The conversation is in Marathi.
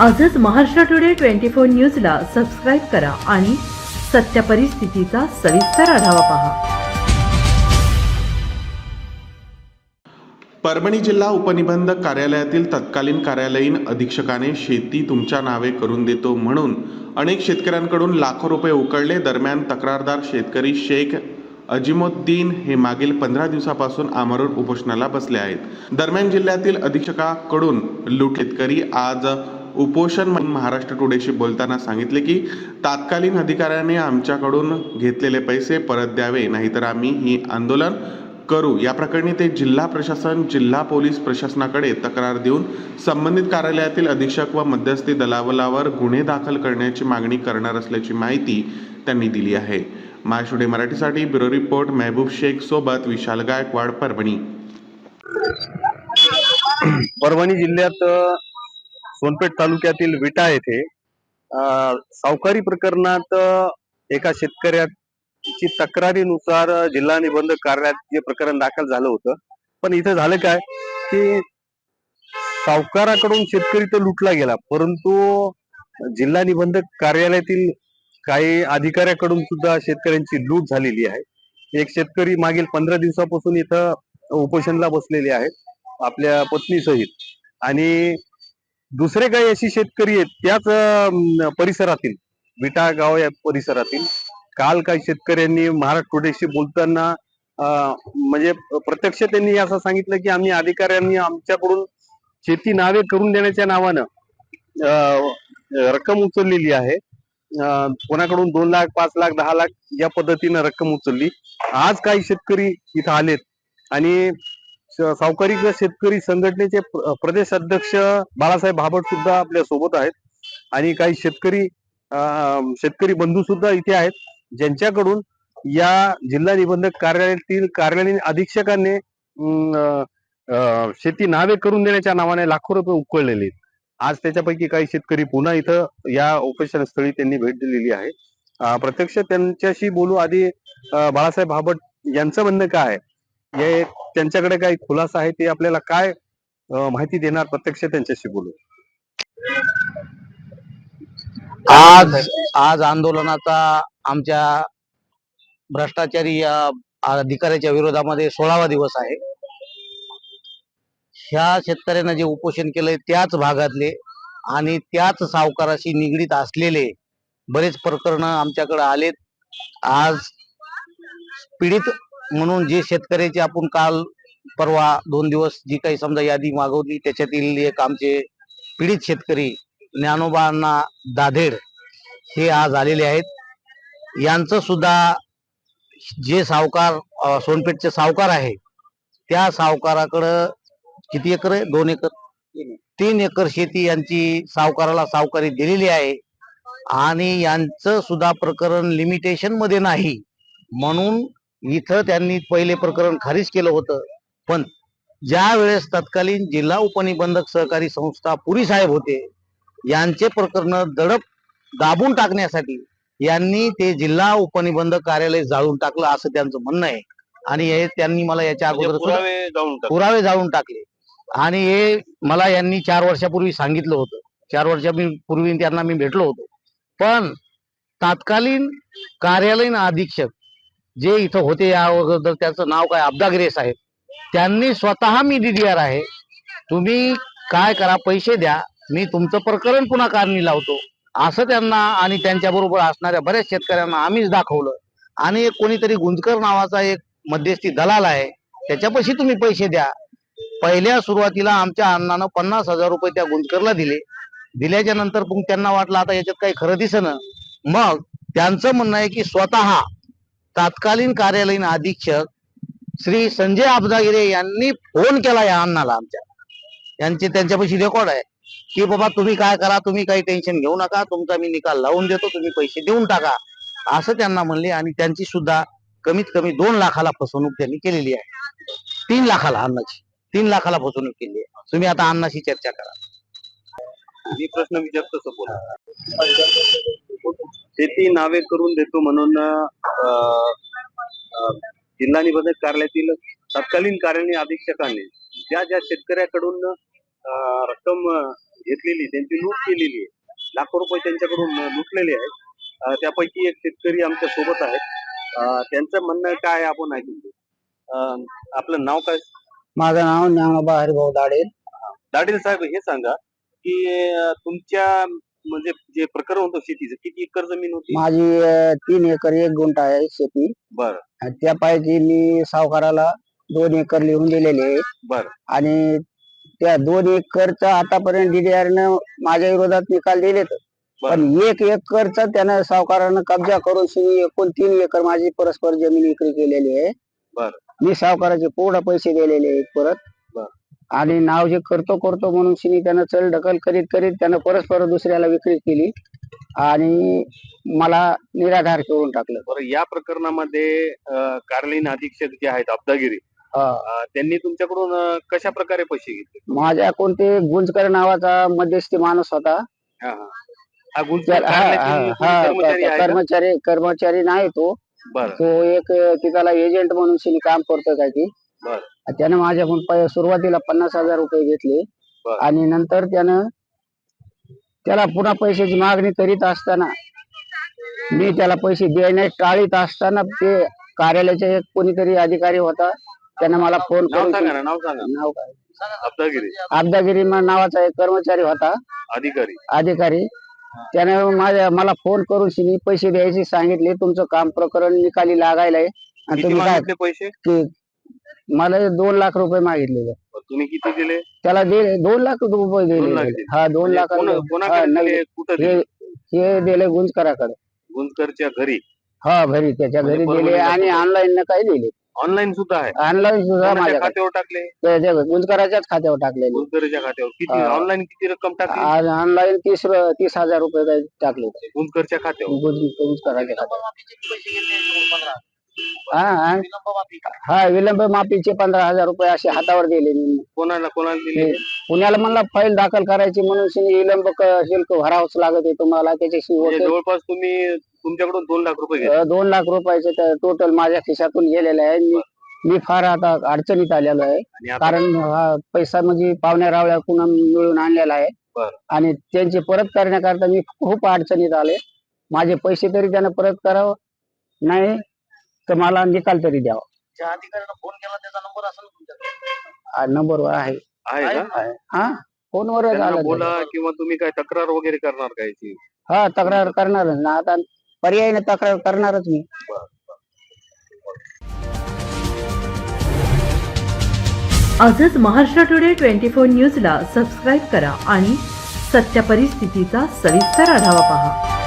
आजच महाराष्ट्र टुडे ट्वेंटी फोर न्यूजला सबस्क्राईब करा आणि सत्य परिस्थितीचा सविस्तर आढावा पहा. परभणी जिल्हा उपनिबंधक कार्यालयातील तत्कालीन कार्यालयीन अधीक्षकाने शेती तुमच्या नावे करून देतो म्हणून अनेक शेतकऱ्यांकडून लाखो रुपये उकळले. दरम्यान तक्रारदार शेतकरी शेख अजिमुद्दीन हे मागील पंधरा दिवसापासून आमरण उपोषणाला बसले आहेत. दरम्यान जिल्ह्यातील अधीक्षकाकडून लूट शेतकरी आज उपोषण म्हणून महाराष्ट्र टुडेशी बोलताना सांगितले की तात्कालीन अधिकाऱ्याने आमच्याकडून घेतलेले पैसे परत द्यावे नाहीतर आम्ही ही आंदोलन करू. या प्रकरणी ते जिल्हा प्रशासन जिल्हा पोलीस प्रशासनाकडे तक्रार देऊन संबंधित कार्यालयातील अधीक्षक व मध्यस्थी दलावलावर गुन्हे दाखल करण्याची मागणी करणार असल्याची माहिती त्यांनी दिली आहे. माशुडे मराठीसाठी ब्युरो रिपोर्ट मेहबूब शेख सोबत विशाल गायकवाड परभणी. परभणी जिल्ह्यात सोनपेठ तालुक्यातील विटा येथे सावकारी प्रकरणात एका शेतकऱ्याची तक्रारीनुसार जिल्हा निबंधक कार्यालयात जे प्रकरण दाखल झालं होतं. पण इथं झालं काय की सावकाराकडून शेतकरी तर लुटला गेला. परंतु जिल्हा निबंधक कार्यालयातील काही अधिकाऱ्याकडून सुद्धा शेतकऱ्यांची लूट झालेली आहे. एक शेतकरी मागील पंधरा दिवसापासून इथं उपोषणला बसलेले आहेत आपल्या पत्नीसहित आणि दुसरे काही अशी शेतकरी आहेत त्याच परिसरातील विटा गाव या परिसरातील काल काही शेतकऱ्यांनी महाराष्ट्र टुडेशी बोलताना म्हणजे प्रत्यक्ष त्यांनी असं सांगितलं की आम्ही अधिकाऱ्यांनी आमच्याकडून शेती नावे करून देण्याच्या नावानं रक्कम उचललेली आहे. कोणाकडून दोन लाख पाच लाख दहा लाख या पद्धतीनं रक्कम उचलली. आज काही शेतकरी इथं आलेत आणि सावकारी शेतकरी संघटनेचे प्रदेश अध्यक्ष बाळासाहेब भाबड सुद्धा आपल्यासोबत आहेत. आणि काही शेतकरी अं, शेतकरी बंधू सुद्धा इथे आहेत. ज्यांच्याकडून या जिल्हा निबंधक कार्यालयातील कार्यालयीन अधीक्षकांनी अं, अं, शेती नावे करून देण्याच्या नावाने लाखो रुपये उकळलेले आहेत. आज त्याच्यापैकी काही शेतकरी पुन्हा इथं या उपोषण स्थळी त्यांनी भेट दिलेली आहे. प्रत्यक्ष त्यांच्याशी बोलू आधी बाळासाहेब भाबड यांचं म्हणणं काय आहे? हे त्यांच्याकडे काही खुलासा आहे ते आपल्याला काय माहिती देणार प्रत्यक्ष त्यांच्याशी बोलू? आज आज आंदोलनाचा आमच्या भ्रष्टाचारी या अधिकाऱ्याच्या विरोधामध्ये सोळावा दिवस आहे. ह्या शेतकऱ्यांना जे उपोषण केलंय त्याच भागातले आणि त्याच सावकाराशी निगडीत असलेले बरेच प्रकरण आमच्याकडे आलेत. आज पीडित म्हणून जे शेतकऱ्याचे आपण काल परवा दोन दिवस जी काही समजा यादी मागवली त्याच्यातील एक आमचे पीडित शेतकरी ज्ञानोबांना दाधेड हे आज आलेले आहेत. यांचं सुद्धा जे सावकार सोनपेठचे सावकार आहे त्या सावकाराकडं किती एकर आहे? दोन एकर? तीन एकर शेती यांची सावकाराला सावकारी दिलेली आहे. आणि यांचं सुद्धा प्रकरण लिमिटेशनमध्ये नाही. म्हणून इथं त्यांनी पहिले प्रकरण खारिज केलं होतं. पण ज्या वेळेस तत्कालीन जिल्हा उपनिबंधक सहकारी संस्था पुरी साहेब होते यांचे प्रकरण दडप दाबून टाकण्यासाठी यांनी ते जिल्हा उपनिबंधक कार्यालय जाळून टाकलं असं त्यांचं म्हणणं आहे. आणि हे त्यांनी मला याच्या अगोदर जाऊन टाकले. पुरावे जाळून टाकले. आणि हे मला यांनी चार वर्षापूर्वी सांगितलं होतं. चार वर्षापूर्वी त्यांना मी भेटलो होतो. पण तात्कालीन कार्यालयीन अधीक्षक जे इथं होते या अगोदर त्याचं नाव काय? अब्दागिरे आहे. त्यांनी स्वतः मी डीडीआर आहे. तुम्ही काय करा? पैसे द्या. मी तुमचं प्रकरण पुन्हा कारणी लावतो. असं त्यांना आणि त्यांच्या बरोबर असणाऱ्या बऱ्याच शेतकऱ्यांना आम्हीच दाखवलं. आणि एक कोणीतरी गुंजकर नावाचा एक मध्यस्थी दलाल आहे. त्याच्यापाशी तुम्ही पैसे द्या. पहिल्या सुरुवातीला आमच्या अण्णानं पन्नास हजार रुपये त्या गुंजकरला दिले. दिल्याच्या नंतर मग त्यांना वाटलं आता याच्यात काही खरं दिसणं. मग त्यांचं म्हणणं आहे की स्वतः तात्कालीन कार्यालयीन अधीक्षक श्री संजय अब्दागिरे यांनी फोन केला या अण्णाला आमच्या. यांचे त्यांच्यापाशी रेकॉर्ड आहे. की बाबा तुम्ही काय करा तुम्ही काही टेन्शन घेऊ नका तुमचा मी निकाल लावून देतो तुम्ही पैसे देऊन टाका. असं त्यांना म्हणले आणि त्यांची सुद्धा कमीत कमी दोन लाखाला फसवणूक त्यांनी केलेली आहे. तीन लाखाला अन्नाची तीन लाखाला फसवणूक केली आहे. तुम्ही आता अन्नाशी चर्चा करा. मी प्रश्न विचारतो बोला शेती नावे करून देतो म्हणून जिल्हा निबंधक कार्यालयातील तत्कालीन कार्यालयीन अधीक्षकाने ज्या ज्या शेतकऱ्याकडून रक्कम घेतलेली त्यांची लूट केलेली आहे लाखो रुपये त्यांच्याकडून लुटलेले आहेत त्यापैकी एक शेतकरी आमच्यासोबत आहेत. त्यांचं म्हणणं काय आहे आपण ऐकून आपलं नाव काय? माझं नाव ज्ञानोबा हरिभाऊ दाडे दाडील साहेब हे सांगा की तुमच्या म्हणजे जे प्रकरण होतं शेतीचं किती एकर जमीन होती? माझी अं, तीन एकर एक गुंठ आहे शेती. बरं. आणि त्या पायची मी सावकाराला दोन एकर लिहून दिलेले आहे. बरं. आणि त्या दोन एकरचा आतापर्यंत DDR न माझ्या विरोधात निकाल दिले पण एक एकरचा त्यानं सावकारानं कब्जा करून शिनी एकूण तीन एकर माझी परस्पर जमीन विक्री केलेली आहे. बरं. मी सावकाराचे पूर्ण पैसे दिलेले आहेत परत. आणि नाव जे करतो करतो म्हणून शिनी त्यानं चल ढकल करीत करीत त्यानं परस्पर दुसऱ्याला विक्री केली आणि मला निराधार करून टाकलं बरं या प्रकरणामध्ये अं, कार्यालयीन अधीक्षक जे आहेत अब्दागिरी हा. अं, त्यांनी तुमच्याकडून अं, कशा प्रकारे पैसे घेतले माझ्या कोणते गुंजकर नावाचा मध्यस्थी माणूस होता हा, हा. हा गुंतवणूक हा- कार्यालयातील हा- कर्मचारी आहे का? कर्मचारी कर्मचारी नाही तो बरं तो एक तिथला एजंट म्हणून शिनी काम करतो काय की बरं. त्यानं माझ्याकडून पै- सुरुवातीला पन्नास हजार रुपये घेतले. बरं. आणि नंतर त्यानं त्याला पुन्हा पैशाची मागणी करीत असताना मी त्याला पैसे देण्यास टाळीत असताना ते कार्यालयाचे एक कोणीतरी अधिकारी होता त्यानं मला फोन नाव करून सांगा ना नाव सांगा. नाव काय? अब्दागिरी. नावाचा एक कर्मचारी होता. अधिकारी. अधिकारी. त्यानं माझ्या मला फोन करून शिनी पैसे द्यायचे सांगितले तुमचं काम प्रकरण निकाली लागायलाय. आणि किती तुम्ही काय मागितले पैसे? की मला दोन लाख रुपये मागितलेले. तुम्ही किती दिले? त्याला दोन लाख रुपये दिले. हा दोन म्हणजे लाख हे दिले? गुंजकराकडे. गुंजकरच्या घरी. हा घरी त्याच्या म्हणजे घरी दिले आणि? ऑनलाईन न काही दिले. ऑनलाईन सुद्धा आहे. ऑनलाईन सुद्धा माझ्या खात्यावर टाकले? त्याच्या गुंजकराच्याच खात्यावर टाकलेले. गुंजकरच्या खात्यावर. किती. ऑनलाईन किती रक्कम टाकली? ऑनलाईन तीस तीस हजार रुपये टाकले. गुंजकरच्या खात्यावर. गुंज- गुंजकराच्या खात्यावर. हा विलंब माफीचे पंधरा हजार रुपये असे हातावर दिले मी. कोणाला कोणाला दिले पुण्याला म्हणला फाईल दाखल करायची म्हणून शिनी विलंब क- शुल्क भरावंच लागत आहे तुम्हाला. त्याच्याशी म्हणजे वकील- जवळपास तुम्ही तुमच्याकडून दोन लाख रुपये घेतले. अं, दोन लाख रुपयाचे टोटल माझ्या खिशातून गेलेले आहे. मी- मी फार आता अडचणीत आलेलो आहे. आणि आता? कारण हा पैसा म्हणजे पाहुण्या रावळ्या कुणा मिळून आणलेला आहे. बरं. आणि त्यांचे परत करण्याकरता मी खूप अडचणीत आले. माझे पैसे तरी त्यानं परत करावं. नाही तर मला निकाल तरी द्यावा. ज्या फोन केला त्याचा नंबर असेल तुमच्याकडे हा, नंबरवर आहे. आहे का आहे. हा फोनवरच त्यांना आलं. बोला. किंवा तुम्ही काय तक्रार वगैरे करणार का याची? हा तक्रार करणारच ना. आता पर्यायीने तक्रार करणारच मी. आजच महाराष्ट्र टुडे ट्वेंटी फोर न्यूजला सबस्क्राईब करा आणि सत्य परिस्थितीचा सविस्तर आढावा पहा.